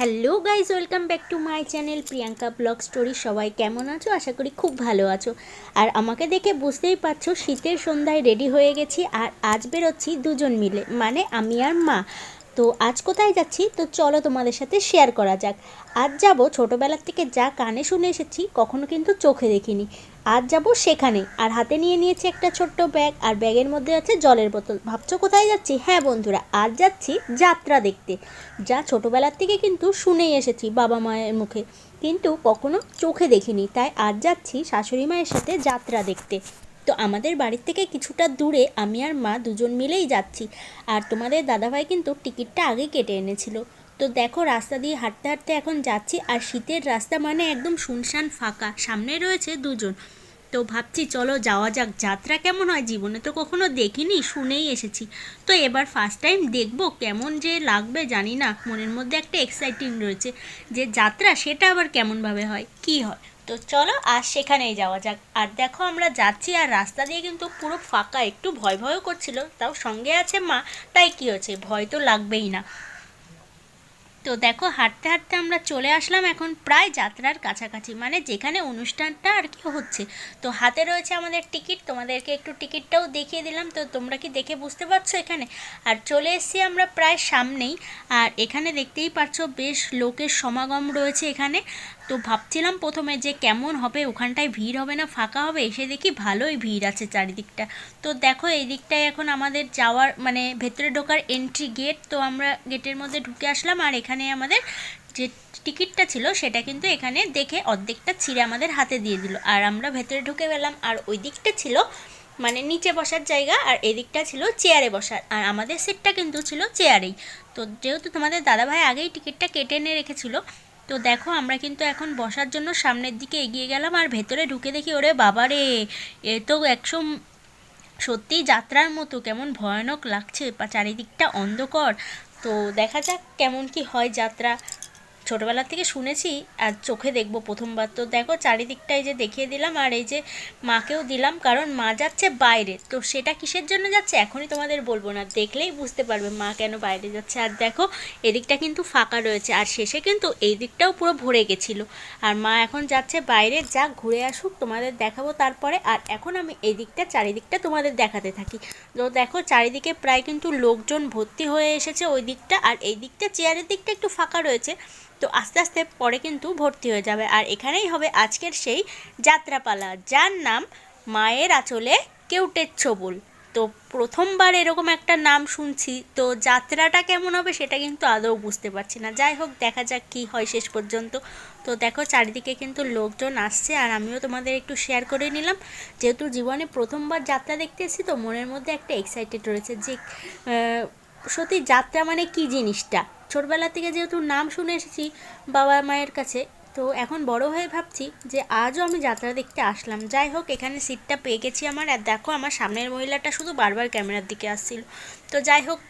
Hello guys welcome back to my channel Priyanka blog story. সবাই কেমন আছো? আশা করি খুব ভালো আছো। আর আমাকে দেখে বুঝতেই পারছ, শীতের সন্ধ্যায় রেডি হয়ে গেছি আর আজ বেরোচ্ছি দুজন মিলে মানে আমি আর মা। তো আজ কোথায় যাচ্ছি? তো চলো তোমাদের সাথে শেয়ার করা যাক। আজ যাব ছোটোবেলার থেকে যা কানে শুনে এসেছি, কখনো কিন্তু চোখে দেখিনি। আজ যাব সেখানে আর হাতে নিয়ে নিয়েছি একটা ছোট্ট ব্যাগ, আর ব্যাগের মধ্যে আছে জলের বোতল। ভাবছ কোথায় যাচ্ছি? হ্যাঁ বন্ধুরা, আজ যাচ্ছি যাত্রা দেখতে। যা ছোটোবেলার থেকে কিন্তু শুনেই এসেছি বাবা মায়ের মুখে। কিন্তু কখনো চোখে দেখিনি, তাই আজ যাচ্ছি শাশুড়ি মায়ের সাথে যাত্রা দেখতে। তো আমাদের বাড়ির থেকে কিছুটা দূরে আমি আর মা দুজন মিলেই যাচ্ছি। আর তোমাদের দাদাভাই কিন্তু টিকিটটা আগে কেটে এনেছিল। তো দেখো, রাস্তা দিয়ে হাঁটতে হাঁটতে এখন যাচ্ছি, আর শীতের রাস্তা মানে একদম শুনশান ফাঁকা। সামনে রয়েছে দুজন। তো ভাবছি চলো যাওয়া যাক। যাত্রা কেমন হয় জীবনে তো কখনো দেখিনি, শুনেই এসেছি। তো এবার ফার্স্ট টাইম দেখব কেমন যে লাগবে, জানি না। মনের মধ্যে একটা এক্সাইটিং রয়েছে যে যাত্রা সেটা আবার কেমনভাবে হয়, কি হয়? তো চলো আর সেখানেই যাওয়া যাক। আর দেখো আমরা যাচ্ছি, আর রাস্তা দিয়ে কিন্তু পুরো ফাঁকা। একটু ভয় ভয়ও করছিল, তাও সঙ্গে আছে মা, তাই কি হয়েছে? ভয় তো লাগবেই না। তো দেখো, হাঁটতে হাঁটতে আমরা চলে আসলাম এখন প্রায় যাত্রার কাছাকাছি মানে যেখানে অনুষ্ঠানটা আর কি হচ্ছে। তো হাতে রয়েছে আমাদের টিকিট, তোমাদেরকে একটু টিকিটটাও দেখিয়ে দিলাম। তো তোমরা কি দেখে বুঝতে পারছ এখানে? আর চলে এসেছি আমরা প্রায় সামনেই, আর এখানে দেখতেই পাচ্ছ বেশ লোকের সমাগম রয়েছে এখানে। তো ভাবছিলাম প্রথমে যে কেমন হবে, ওখানটায় ভিড় হবে না, ফাঁকা হবে, এসে দেখি ভালোই ভিড় আছে চারিদিকটা। তো দেখো এই দিকটায় এখন আমাদের যাওয়ার মানে ভেতরে ঢোকার এন্ট্রি গেট তো আমরা গেটের মধ্যে ঢুকে আসলাম আর এখানে আমাদের যে টিকিটটা ছিল সেটা কিন্তু এখানে দেখে অর্ধেকটা ছিঁড়ে আমাদের হাতে দিয়ে দিল। আর আমরা ভেতরে ঢুকে গেলাম আর ওই দিকটা ছিল মানে নিচে বসার জায়গা আর এদিকটা ছিল চেয়ারে বসার। আর আমাদের সিটটা কিন্তু ছিল চেয়ারেই তো যেহেতু তোমাদের দাদাভাই আগেই টিকিটটা কেটে এনে রেখেছিল তো দেখো, আমরা কিন্তু এখন বসার জন্য সামনের দিকে এগিয়ে গেলাম আর ভেতরে ঢুকে দেখি, ওরে বাবারে এ তো একশো সত্যিই যাত্রার মতো, কেমন ভয়ানক লাগছে চারিদিকটা অন্ধকার। তো দেখা যাক কেমন কি হয় যাত্রা। ছোটোবেলা থেকে শুনেছি আর চোখে দেখব প্রথমবার। তো দেখো চারিদিকটা এই যে দেখিয়ে দিলাম আর এই যে মাকেও দিলাম, কারণ মা যাচ্ছে বাইরে। তো সেটা কিসের জন্য যাচ্ছে এখনই তোমাদের বলব না। দেখলেই বুঝতে পারবে মা কেন বাইরে যাচ্ছে। আর দেখো, এদিকটা কিন্তু ফাঁকা রয়েছে। আর শেষে কিন্তু এই দিকটাও পুরো ভরে গেছিল। আর মা এখন যাচ্ছে বাইরে, যা ঘুরে আসুক তোমাদের দেখাবো তারপরে। আর এখন আমি এই দিকটা, চারিদিকটা তোমাদের দেখাতে থাকি। তো দেখো, চারিদিকে প্রায় কিন্তু লোকজন ভর্তি হয়ে এসেছে ওই দিকটা। আর এই দিকটা, চেয়ারের দিকটা একটু ফাঁকা রয়েছে। তো আস্তে আস্তে পরে কিন্তু ভর্তি হয়ে যাবে। আর এখানেই হবে আজকের সেই যাত্রাপালা, যার নাম মায়ের আঁচলে কেউটের ছবুল তো প্রথমবার এরকম একটা নাম শুনছি, তো যাত্রাটা কেমন হবে সেটা কিন্তু আদৌ বুঝতে পারছি না। যাই হোক, দেখা যাক কী হয় শেষ পর্যন্ত। তো দেখো, চারিদিকে কিন্তু লোকজন আসছে আর আমিও তোমাদের একটু শেয়ার করে নিলাম। যেহেতু জীবনে প্রথমবার যাত্রা দেখতে এসেছি, তো মনের মধ্যে একটা এক্সাইটেড রয়েছে যে সত্যি যাত্রা মানে কি জিনিসটা? ছোটবেলা থেকে যেহেতু নাম শুনে এসেছি বাবা মায়ের কাছে, তো এখন বড় হয়ে ভাবছি যে আজও আমি যাত্রা দেখতে আসলাম। যাই হোক, এখানে সিটটা পেয়ে গেছি আমার, আর দেখো আমার সামনের মহিলাটা শুধু বারবার ক্যামেরার দিকে আসছিল। তো যাই হোক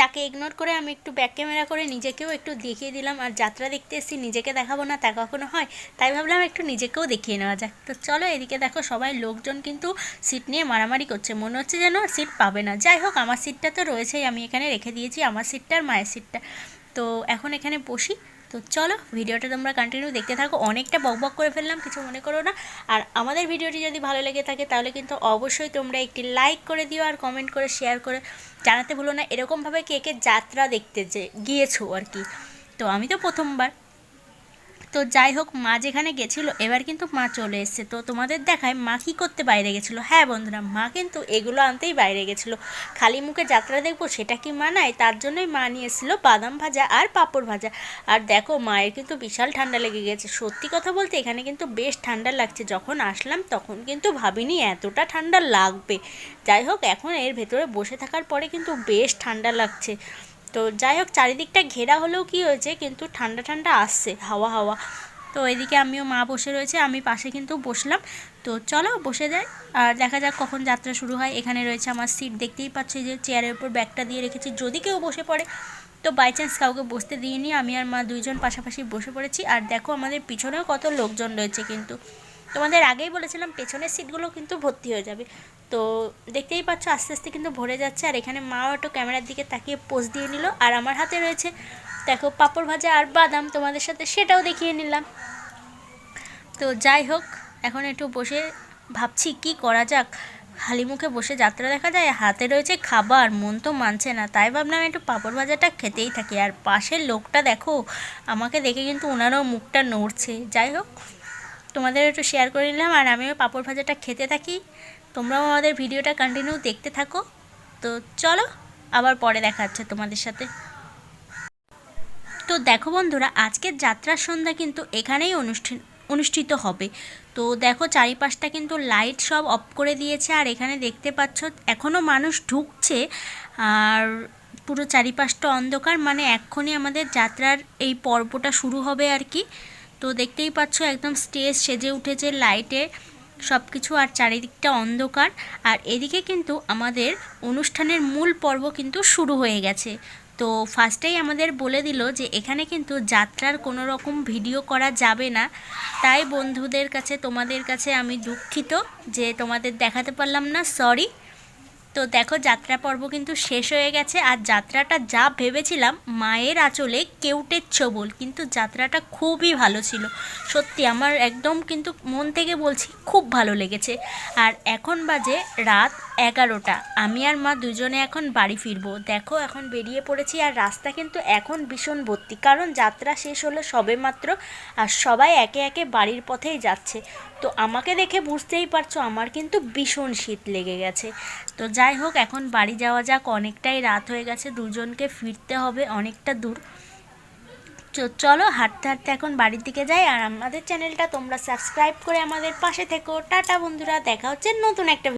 তাকে ইগনোর করে আমি একটু ব্যাক ক্যামেরা করে নিজেকেও একটু দেখিয়ে দিলাম, আর যাত্রা দেখতে এসেছি, নিজেকে দেখাবো না, তা কখনো হয়। তাই ভাবলাম একটু নিজেকেও দেখিয়ে নেওয়া যাক। তো চলো এদিকে দেখো সবাই লোকজন কিন্তু সিট নিয়ে মারামারি করছে। মনে হচ্ছে যেন সিট পাবে না। যাই হোক, আমার সিটটা তো রয়েছেই, আমি এখানে রেখে দিয়েছি, আমার সিটটা আর মায়ের সিটটা তো এখন এখানে বসি। তো চলো ভিডিওটা তোমরা কন্টিনিউ দেখতে থাকো। অনেকটা বকবক বক করে ফেললাম, কিছু মনে করো না। আর আমাদের ভিডিওটি যদি ভালো লেগে থাকে, তাহলে কিন্তু অবশ্যই তোমরা একটি লাইক করে দিও আর কমেন্ট করে শেয়ার করে জানাতে ভুলো না। এরকমভাবে কে কে যাত্রা দেখতে যে, গিয়েছো আর কি। তো আমি তো প্রথমবার। তো যাই হোক, মা যেখানে গেছিল, এবার কিন্তু মা চলে এসছে। তো তোমাদের দেখায় মা কী করতে বাইরে গেছিল? হ্যাঁ বন্ধুরা, মা কিন্তু এগুলো আনতেই বাইরে গেছিল। খালি মুখে যাত্রা দেখব, সেটা কি মানায় তার জন্যই মা নিয়ে এসেছিল বাদাম ভাজা আর পাঁপড় ভাজা। আর দেখো, মায়ের কিন্তু বিশাল ঠান্ডা লেগে গেছে। সত্যি কথা বলতে, এখানে কিন্তু বেশ ঠান্ডা লাগছে। যখন আসলাম, তখন কিন্তু ভাবিনি এতটা ঠান্ডা লাগবে। যাই হোক, এখন এর ভেতরে বসে থাকার পরে কিন্তু বেশ ঠান্ডা লাগছে। তো যাই হোক, চারিদিকটা ঘেরা হলেও কি হয়েছে, কিন্তু ঠান্ডা ঠান্ডা আসছে, হাওয়া হাওয়া। তো এদিকে আমিও মা বসে রয়েছে, আমি পাশে কিন্তু বসলাম। তো চলো বসে যাই, আর দেখা যাক কখন যাত্রা শুরু হয়। এখানে রয়েছে আমার সিট, দেখতেই পাচ্ছি যে চেয়ারের উপর ব্যাগটা দিয়ে রেখেছি। যদি কেউ বসে পড়ে, তো বাই চান্স কাউকে বসতে দিইনি, আমি আর মা দুইজন পাশাপাশি বসে পড়েছি। আর দেখো আমাদের পিছনেও কত লোকজন রয়েছে কিন্তু। তোমাদের আগেই বলেছিলাম, পেছনের সিটগুলো কিন্তু ভর্তি হয়ে যাবে। তো দেখতেই পাচ্ছ, আস্তে আস্তে কিন্তু ভরে যাচ্ছে। আর এখানে মাও একটু ক্যামেরার দিকে তাকিয়ে পোজ দিয়ে নিল। আর আমার হাতে রয়েছে, দেখো, পাপড় ভাজা আর বাদাম। তোমাদের সাথে সেটাও দেখিয়ে নিলাম। তো যাই হোক, এখন একটু বসে ভাবছি কি করা যাক। খালি মুখে বসে যাত্রা দেখা যায়, হাতে রয়েছে খাবার, মন তো মানছে না। তাই ভাবলাম একটু পাঁপড় ভাজাটা খেতেই থাকি। আর পাশের লোকটা দেখো, আমাকে দেখে কিন্তু ওনারও মুখটা নড়ছে। যাই হোক, তোমাদের একটু শেয়ার করে নিলাম। আর আমিও পাঁপড় ভাজাটা খেতে থাকি। তোমরাও আমাদের ভিডিওটা কন্টিনিউ দেখতে থাকো। তো চলো, আবার পরে দেখা হচ্ছে তোমাদের সাথে। তো দেখো বন্ধুরা, আজকের যাত্রার সন্ধ্যা কিন্তু এখানেই অনুষ্ঠান, অনুষ্ঠিত হবে। তো দেখো চারিপাশটা কিন্তু লাইট সব অফ করে দিয়েছে, আর এখানে দেখতে পাচ্ছ এখনও মানুষ ঢুকছে, আর পুরো চারিপাশটা অন্ধকার মানে এক্ষুনি আমাদের যাত্রার এই পর্বটা শুরু হবে আর কি। তো দেখতেই পাচ্ছ একদম স্টেজ সেজে উঠেছে লাইটে সব কিছু আর চারিদিকটা অন্ধকার। আর এদিকে কিন্তু আমাদের অনুষ্ঠানের মূল পর্ব কিন্তু শুরু হয়ে গেছে। তো ফার্স্টেই আমাদের বলে দিল যে এখানে কিন্তু যাত্রার কোনো রকম ভিডিও করা যাবে না। তাই বন্ধুদের কাছে, তোমাদের কাছে আমি দুঃখিত যে তোমাদের দেখাতে পারলাম না সরি তো দেখো যাত্রা পর্ব কিন্তু শেষ হয়ে গেছে। আর যাত্রাটা যা ভেবেছিলাম, মায়ের আঁচলে কেউটের ছবল কিন্তু যাত্রাটা খুবই ভালো ছিল। সত্যি, আমার একদম কিন্তু মন থেকে বলছি, খুব ভালো লেগেছে। আর এখন বাজে রাত এগারোটা। আমি আর মা দুজনে এখন বাড়ি ফিরবো। দেখো, এখন বেরিয়ে পড়েছি আর রাস্তা কিন্তু এখন ভীষণ ভর্তি। কারণ যাত্রা শেষ হলো সবে মাত্র আর সবাই একে একে বাড়ির পথেই যাচ্ছে। তো আমাকে দেখে বুঝতেই পারছ, আমার কিন্তু ভীষণ শীত লেগে গেছে। তো যাই হোক, এখন বাড়ি যাওয়া যাক। অনেকটাই রাত হয়ে গেছে, দুজনকে ফিরতে হবে অনেকটা দূর। চলো, হাঁটতে হাঁটতে এখন বাড়ির দিকে যাই। আর আমাদের চ্যানেলটা তোমরা সাবস্ক্রাইব করে আমাদের পাশে থেকো। টাটা বন্ধুরা, দেখা হচ্ছে নতুন একটা